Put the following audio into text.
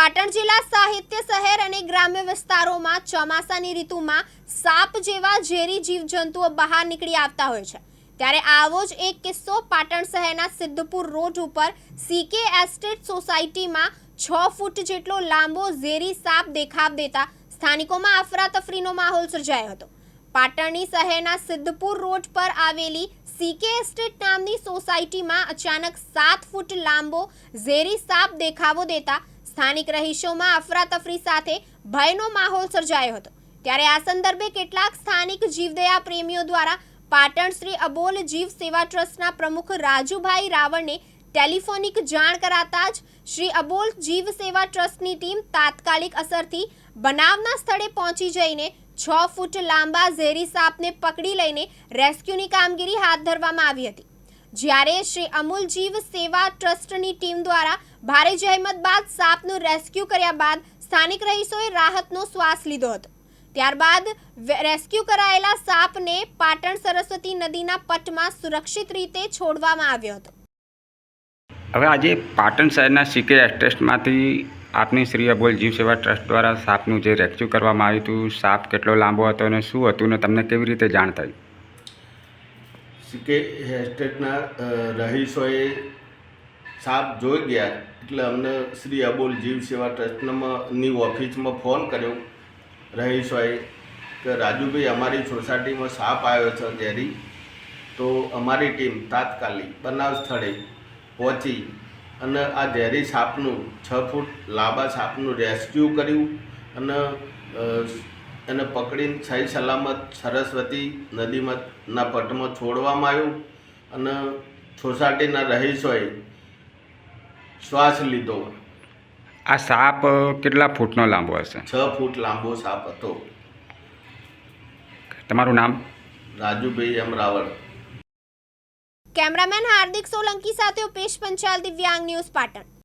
પાટણ જિલ્લા સાહિત્ય શહેર અને ગ્રામ્ય વિસ્તારોમાં ચોમાસાની ઋતુમાં સાપ જેવા ઝેરી જીવજંતુઓ બહાર નીકળી આવતા હોય છે. ત્યારે આવો જ એક કિસ્સો પાટણ શહેરના સિદ્ધપુર રોડ ઉપર સીકે એસ્ટેટ સોસાયટીમાં છ ફૂટ જેટલો લાંબો ઝેરી સાપ દેખાવ દેતા સ્થાનિકોમાં અફરાતફરીનો માહોલ સર્જાયો હતો. પાટણની શહેરના સિદ્ધપુર રોડ પર આવેલી સીકે એસ્ટેટ નામની સોસાયટીમાં અચાનક સાત ફૂટ લાંબો ઝેરી સાપ દેખાવો દેતા સ્થાનિક રહીશોમાં અફરાતફરી સાથે ભયનો માહોલ સર્જાયો હતો. ત્યારે આ સંદર્ભે કેટલાક સ્થાનિક જીવદયા પ્રેમીઓ દ્વારા પાટણ શ્રી અબોલ જીવ સેવા ટ્રસ્ટના પ્રમુખ રાજુભાઈ રાવળને ટેલિફોનિક જાણ કરાતા જ શ્રી અબોલ જીવ સેવા ટ્રસ્ટની ટીમ તાત્કાલિક અસરથી બનાવના સ્થળે પહોંચી જઈને છ ફૂટ લાંબા ઝેરી સાપને પકડી લઈને રેસ્ક્યુની કામગીરી હાથ ધરવામાં આવી હતી. જ્યારે શ્રી અમૂલ જીવ સેવા ટ્રસ્ટની ટીમ દ્વારા ભારે જહેમત બાદ સાપનું રેસ્ક્યુ કર્યા બાદ સ્થાનિક રહીશોએ રાહતનો શ્વાસ લીધો હતો. ત્યારબાદ રેસ્ક્યુ કરાયેલા સાપને પાટણ સરસ્વતી નદીના પટમાં સુરક્ષિત રીતે છોડવામાં આવ્યો હતો. હવે આજે પાટણ શહેરના સીકે એસ્ટેટમાંથી આપની શ્રી અબોલ જીવ સેવા ટ્રસ્ટ દ્વારા સાપનું જે રેસ્ક્યુ કરવામાં આવ્યું હતું, સાપ કેટલો લાંબો હતો અને શું હતું ને તમને કેવી રીતે જાણ થઈ? સીકે એસ્ટેટના રહીશોએ સાપ જોઈ ગયા એટલે અમને શ્રી અબોલ જીવ સેવા ટ્રસ્ટની ઓફિસમાં ફોન કર્યો. રહીશોએ કે, રાજુભાઈ, અમારી સોસાયટીમાં સાપ આવ્યો છે ઝેરી તો અમારી ટીમ તાત્કાલિક બનાવ સ્થળે પહોંચી અને આ ઝેરી સાપનું છ ફૂટ લાંબા સાપનું રેસ્ક્યુ કર્યું અને એને પકડીને સહી સલામત સરસ્વતી નદીમાંના પટમાં છોડવામાં આવ્યું અને સોસાયટીના રહીશોએ શ્વાસ લીધો. આ સાપ કેટલા ફૂટનો લાંબો હશે? છ ફૂટ લાંબો સાપ હતો. તમારું નામ? રાજુભાઈ એમ રાવળ. કેમેરામેન હાર્દિક સોલંકી સાથે ઉપેશ પંચાલ દિવ્યાંગ ન્યૂઝ પાટણ.